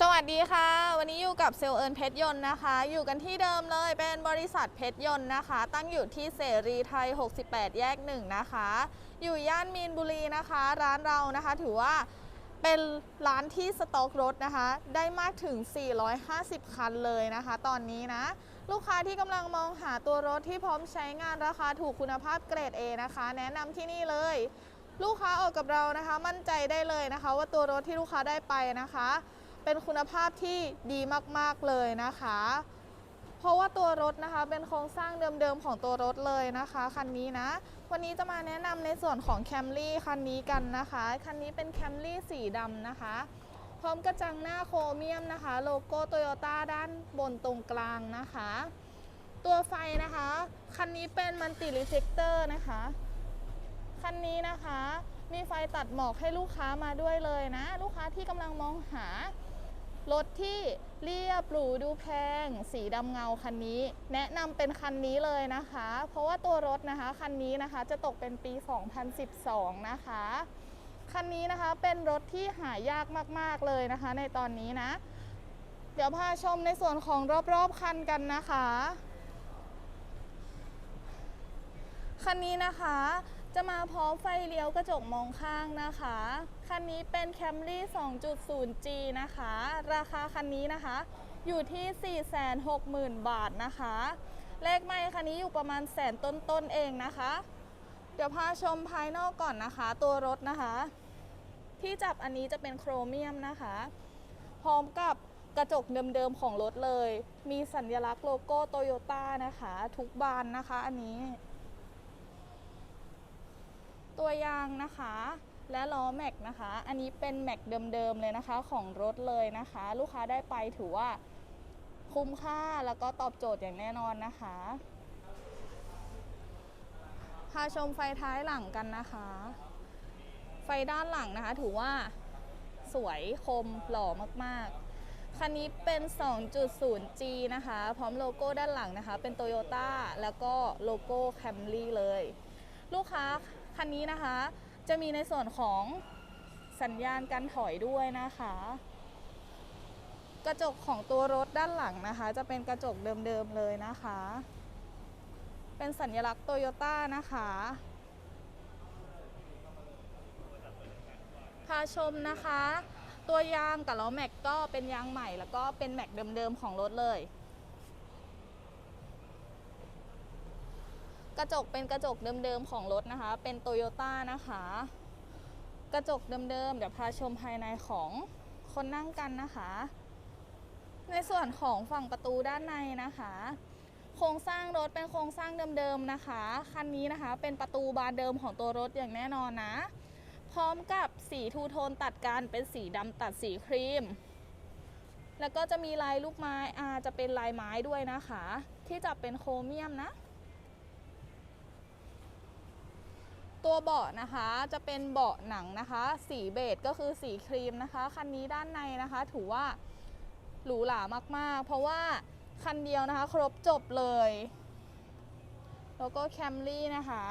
สวัสดีค่ะ วันนี้อยู่กับเซลเอิญเพชรยนต์นะคะ อยู่กันที่เดิมเลยเป็นบริษัทเพชรยนต์นะคะ ตั้งอยู่ที่เสรีไทย 68 แยกหนึ่งนะคะ อยู่ย่านมีนบุรีนะคะ ร้านเรานะคะถือว่าเป็นร้านที่สต็อกรถนะคะ ได้มากถึง 450 คันเลยนะคะ ตอนนี้นะ ลูกค้าที่กำลังมองหาตัวรถที่พร้อมใช้งานราคาถูกคุณภาพเกรด A นะคะ แนะนำที่นี่เลย ลูกค้าออกกับเรานะคะ มั่นใจได้เลยนะคะ ว่าตัวรถที่ลูกค้าได้ไปนะคะ เป็นคุณภาพที่ดีมากๆเลยนะคะ เพราะว่าตัวรถนะคะเป็นโครงสร้างเดิมๆของตัวรถเลยนะคะคันนี้นะ วันนี้จะมาแนะนำในส่วนของ Camry คันนี้กันนะคะคันนี้เป็น Camry สีดำนะคะพร้อมกระจังหน้าโครเมียมนะคะ โลโก้โตโยต้าด้านบนตรงกลางนะคะ ตัวไฟนะคะ คันนี้เป็นมันติรีเฟกเตอร์นะคะ คันนี้นะคะ มีไฟตัดหมอกให้ลูกค้ามาด้วยเลยนะ ลูกค้าที่กำลังมองหา รถที่เรียบหรูดูแพง สีดำเงาคันนี้ แนะนำเป็นคันนี้เลยนะคะ เพราะว่าตัวรถนะคะคันนี้นะคะจะตกเป็นปี 2012 นะคะ คันนี้นะคะเป็นรถที่หายากมากๆเลยนะคะ ในตอนนี้นะ เดี๋ยวพาชมในส่วนของรอบๆคันกันนะคะคันนี้นะคะ จะมาพร้อมไฟเลี้ยวกระจกมองข้างนะคะ คันนี้เป็น Camry 2.0G นะคะ ราคาคันนี้นะคะ อยู่ที่ 460,000 บาทนะคะ เลขไม่คันนี้อยู่ประมาณแสนต้นๆเองนะคะ เดี๋ยวพาชมภายนอกก่อนนะคะ ตัวรถนะคะ ที่จับอันนี้จะเป็นโครเมียมนะคะ พร้อมกับกระจกเดิมๆของรถเลย มีสัญลักษณ์โลโก้โตโยต้านะคะ ทุกบานนะคะอันนี้ ตัวยางนะคะและล้อแม็กนะคะ อันนี้เป็นแม็กเดิมๆเลยนะคะของรถเลยนะคะ ลูกค้าได้ไปถือว่าคุ้มค่าแล้วก็ตอบโจทย์อย่างแน่นอนนะคะ พาชมไฟท้ายหลังกันนะคะ ไฟด้านหลังนะคะ ถือว่าสวยคมหล่อมากๆ คันนี้เป็น 2.0G นะคะ พร้อมโลโก้ด้านหลังนะคะ เป็น Toyota แล้วก็โลโก้ Camry เลย ลูกค้า คันนี้นะคะ จะมีในส่วนของสัญญาณการถอยด้วยนะคะ กระจกของตัวรถด้านหลังนะคะ จะเป็นกระจกเดิมๆเลยนะคะ เป็นสัญลักษณ์โตโยต้านะคะพาชมนะคะ ตัวยางกับล้อแม็กก็เป็นยางใหม่ แล้วก็เป็นแม็กเดิมๆของรถเลย กระจกเป็นกระจกเดิมๆของรถนะคะ เป็นโตโยต้านะคะ กระจกเดิมๆเดี๋ยวพาชมภายในของคนนั่งกันนะคะ ในส่วนของฝั่งประตูด้านในนะคะ โครงสร้างรถเป็นโครงสร้างเดิมๆนะคะ คันนี้นะคะ เป็นประตูบานเดิมของตัวรถอย่างแน่นอนนะ พร้อมกับสีทูโทนตัดกันเป็นสีดำตัดสีครีมแล้วก็จะมีลายลูกไม้อาจะเป็นลายไม้ด้วยนะคะ ที่จะเป็นโครเมียมนะ ตัวเบาะนะคะจะเป็นเบาะหนังนะคะ สีเบจก็คือสีครีมนะคะ คันนี้ด้านในนะคะ ถือว่าหรูหรามากๆ เพราะว่าคันเดียวนะคะ ครบจบเลย แล้วก็แคมรี่นะคะ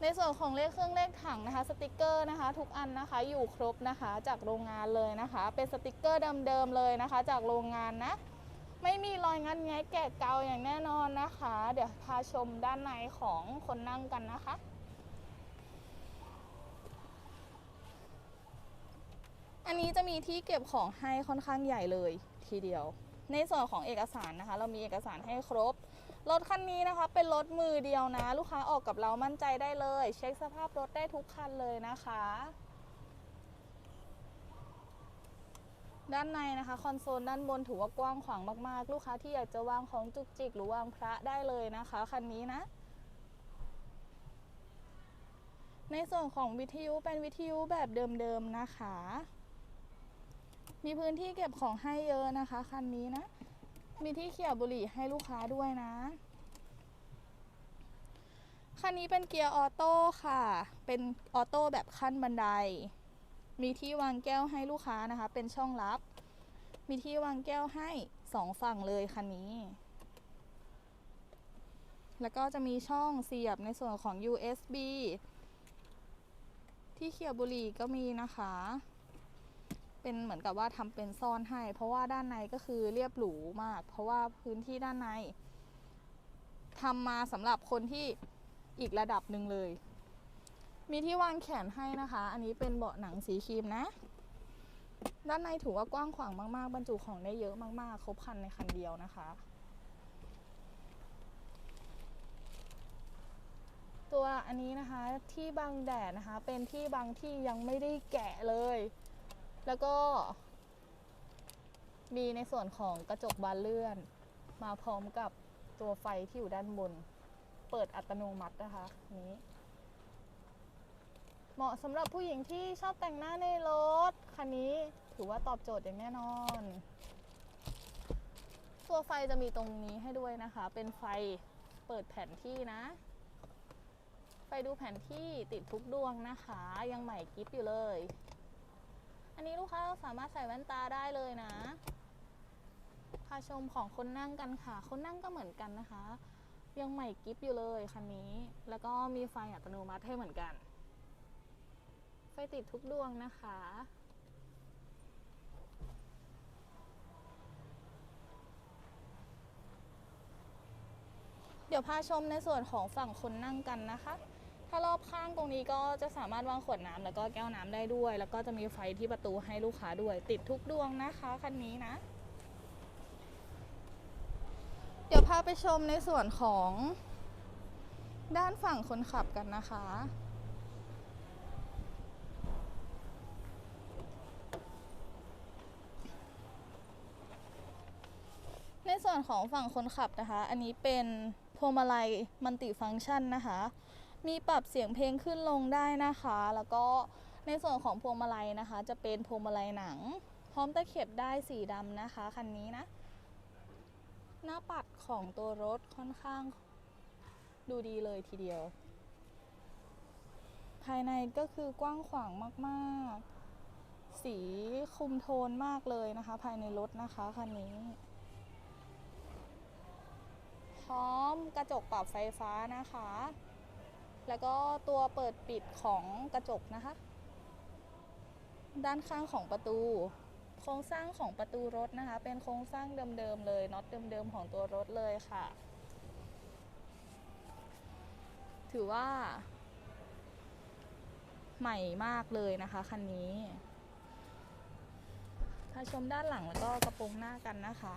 ในส่วนของเลขเครื่องเลขถังนะคะ สติกเกอร์นะคะ ทุกอันนะคะอยู่ครบนะคะ จากโรงงานเลยนะคะ เป็นสติกเกอร์เดิมๆเลยนะคะ จากโรงงานนะ ไม่มีรอยงัดแงะแกะเกาอย่างแน่นอนนะคะ เดี๋ยวพาชมด้านในของคนนั่งกันนะคะ อันนี้จะมีที่เก็บของให้ค่อนข้างใหญ่เลยทีเดียว ในส่วนของเอกสารนะคะ เรามีเอกสารให้ครบ รถคันนี้นะคะ เป็นรถมือเดียวนะ ลูกค้าออกกับเรามั่นใจได้เลย เช็คสภาพรถได้ทุกคันเลยนะคะ ด้านในนะคะคอนโซลด้านบนถือว่ากว้างขวางมากๆ ลูกค้าที่อยากจะวางของจุกจิกหรือวางพระได้เลยนะคะคันนี้นะในส่วนของวิทยุเป็นวิทยุแบบเดิมๆนะคะ มีพื้นที่เก็บของให้เยอะนะคะ คันนี้นะ มีที่เขี่ยบุหรี่ให้ลูกค้าด้วยนะ คันนี้เป็นเกียร์ออโต้ค่ะ เป็นออโต้แบบขั้นบันได มีที่วางแก้วให้ลูกค้านะคะ เป็นช่องลับ มีที่วางแก้วให้สองฝั่งเลยคันนี้ แล้วก็จะมีช่องเสียบในส่วนของ USB ที่เขี่ยบุหรี่ก็มีนะคะ เป็นเหมือนกับว่าทำเป็นซ่อนให้ เพราะว่าด้านในก็คือเรียบหรูมาก เพราะว่าพื้นที่ด้านในทำมาสำหรับคนที่อีกระดับหนึ่งเลย มีที่วางแขนให้นะคะ อันนี้เป็นเบาะหนังสีครีมนะ ด้านในถือว่ากว้างขวางมาก ๆ บรรจุของได้เยอะมาก ๆ ครบคันในคันเดียวนะคะ ตัวอันนี้นะคะที่บังแดดนะคะ เป็นที่บางที่ยังไม่ได้แกะเลย แล้วก็ มีในส่วนของกระจกบานเลื่อน มาพร้อมกับตัวไฟที่อยู่ด้านบน เปิดอัตโนมัตินะคะ นี้ เหมาะสำหรับผู้หญิงที่ชอบแต่งหน้าในรถ คันนี้ถือว่าตอบโจทย์อย่างแน่นอน ตัวไฟจะมีตรงนี้ให้ด้วยนะคะ เป็นไฟเปิดแผนที่นะไฟดูแผนที่ติดทุกดวงนะคะ ยังใหม่กิฟอยู่เลย อันนี้ลูกค้าสามารถใส่แว่นตาได้เลยนะพาชมของคนนั่งกันค่ะ คนนั่งก็เหมือนกันนะคะ ยังใหม่กิฟอยู่เลยคันนี้ แล้วก็มีไฟอัตโนมัติให้เหมือนกัน ไฟติดทุกดวงนะคะ เดี๋ยวพาชมในส่วนของฝั่งคนนั่งกันนะคะ ถ้ารอบข้างตรงนี้ก็จะสามารถวางขวดน้ำแล้วก็แก้วน้ำได้ด้วย แล้วก็จะมีไฟที่ประตูให้ลูกค้าด้วย ติดทุกดวงนะคะคันนี้นะ เดี๋ยวพาไปชมในส่วนของด้านฝั่งคนขับกันนะคะในส่วนของฝั่งคนขับนะคะ อันนี้เป็นพวงมาลัยมัลติฟังก์ชันนะคะ มีปรับเสียงเพลงขึ้นลงได้นะคะ แล้วก็ในส่วนของพวงมาลัยนะคะ จะเป็นพวงมาลัยหนัง พร้อมตะเข็บได้สีดำนะคะคันนี้นะ หน้าปัดของตัวรถค่อนข้างดูดีเลยทีเดียว ภายในก็คือกว้างขวางมากๆ สีคุมโทนมากเลยนะคะ ภายในรถนะคะคันนี้พร้อมกระจกปรับไฟฟ้านะคะ แล้วก็ตัวเปิดปิดของกระจกนะคะ ด้านข้างของประตู โครงสร้างของประตูรถนะคะ เป็นโครงสร้างเดิมๆเลยน็อตเดิมๆของตัวรถเลยค่ะ ถือว่า ใหม่มากเลยนะคะคันนี้ถ้าชมด้านหลังแล้วก็กระโปรงหน้ากันนะคะ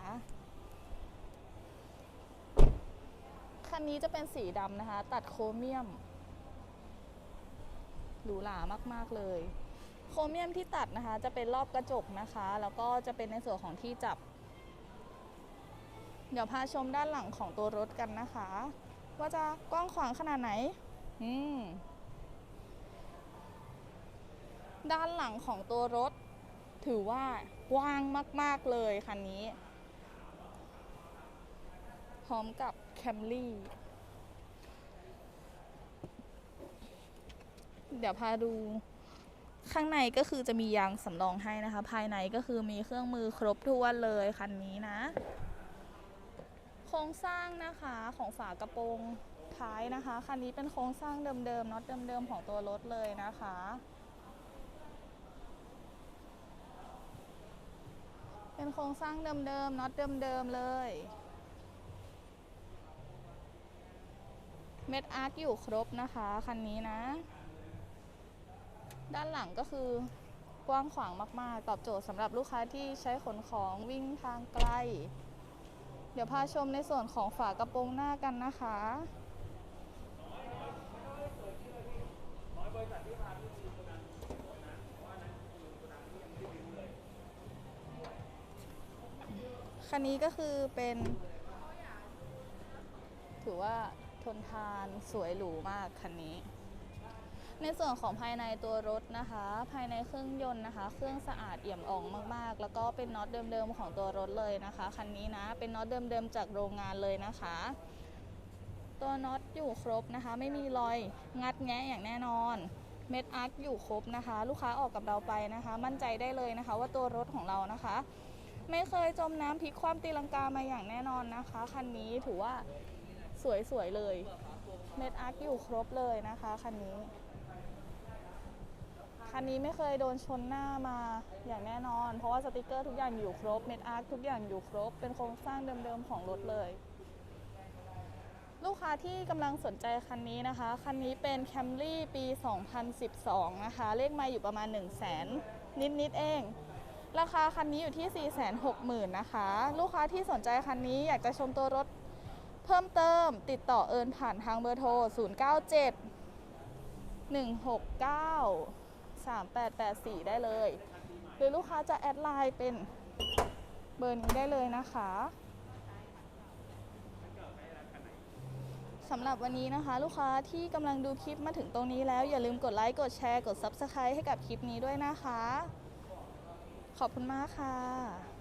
คันนี้จะเป็นสีดำนะคะ ตัดโครเมียม หรูหรามาก ๆ เลย โครเมียมที่ตัดนะคะ จะเป็นรอบกระจกนะคะ แล้วก็จะเป็นในส่วนของที่จับ เดี๋ยวพาชมด้านหลังของตัวรถกันนะคะ ว่าจะกว้างขวางขนาดไหน อืมด้านหลังของตัวรถ ถือว่ากว้างมาก ๆ เลยคันนี้ พร้อมกับแคมรี่ เดี๋ยวพาดูข้างในก็คือจะมียางสำรองให้นะคะ ภายในก็คือมีเครื่องมือครบถ้วนเลยคันนี้นะ โครงสร้างนะคะของฝากระโปรงท้ายนะคะ คันนี้เป็นโครงสร้างเดิมๆน็อตเดิมๆของตัวรถเลยนะคะ เป็นโครงสร้างเดิมๆน็อตเดิมๆเลยเม็ดอาร์คอยู่ครบนะคะ คันนี้นะ ด้านหลังก็คือกว้างขวางมาก ๆ ตอบโจทย์สำหรับลูกค้าที่ใช้ขนของวิ่งทางไกล เดี๋ยวพาชมในส่วนของฝากระโปรงหน้ากันนะคะ คันนี้ก็คือเป็น ถือว่าทนทานสวยหรูมากคันนี้ ในส่วนของภายในตัวรถนะคะ ภายในเครื่องยนต์นะคะ เครื่องสะอาดเอี่ยมอ่องมากๆ แล้วก็เป็นน็อตเดิมๆของตัวรถเลยนะคะคันนี้นะเป็นน็อตเดิมๆจากโรงงานเลยนะคะ ตัวน็อตอยู่ครบนะคะ ไม่มีรอยงัดแงะอย่างแน่นอนเม็ดอาร์คอยู่ครบนะคะ ลูกค้าออกกับเราไปนะคะ มั่นใจได้เลยนะคะ ว่าตัวรถของเรานะคะ ไม่เคยจมน้ำพลิกความตีลังกามาอย่างแน่นอนนะคะคันนี้ถือว่าสวยๆเลยเม็ดอาร์คอยู่ครบเลยนะคะคันนี้ คันนี้ไม่เคยโดนชนหน้ามาอย่างแน่นอน เพราะว่าสติกเกอร์ทุกอย่างอยู่ครบเม็ดอาร์คทุกอย่างอยู่ครบ เป็นโครงสร้างเดิมๆของรถเลย ลูกค้าที่กำลังสนใจคันนี้นะคะ คันนี้เป็น Camry ปี 2012 นะคะ เลขไมาอยู่ประมาณ 1 0 0 0 0แสนนิดๆเอง ราคาคันนี้อยู่ที่ 460,000 นะคะ ลูกค้าที่สนใจคันนี้อยากจะชมตัวรถเพิ่มเติมติดต่อเอิญผ่านทางเบอร์โทร 097 169 3884 ได้เลย หรือลูกค้าจะแอดไลน์เป็นเบอร์นี้ได้เลยนะคะสำหรับวันนี้นะคะ ลูกค้าที่กำลังดูคลิปมาถึงตรงนี้แล้ว อย่าลืมกดไลค์กดแชร์กด Subscribe ให้กับคลิปนี้ด้วยนะคะ ขอบคุณมากค่ะ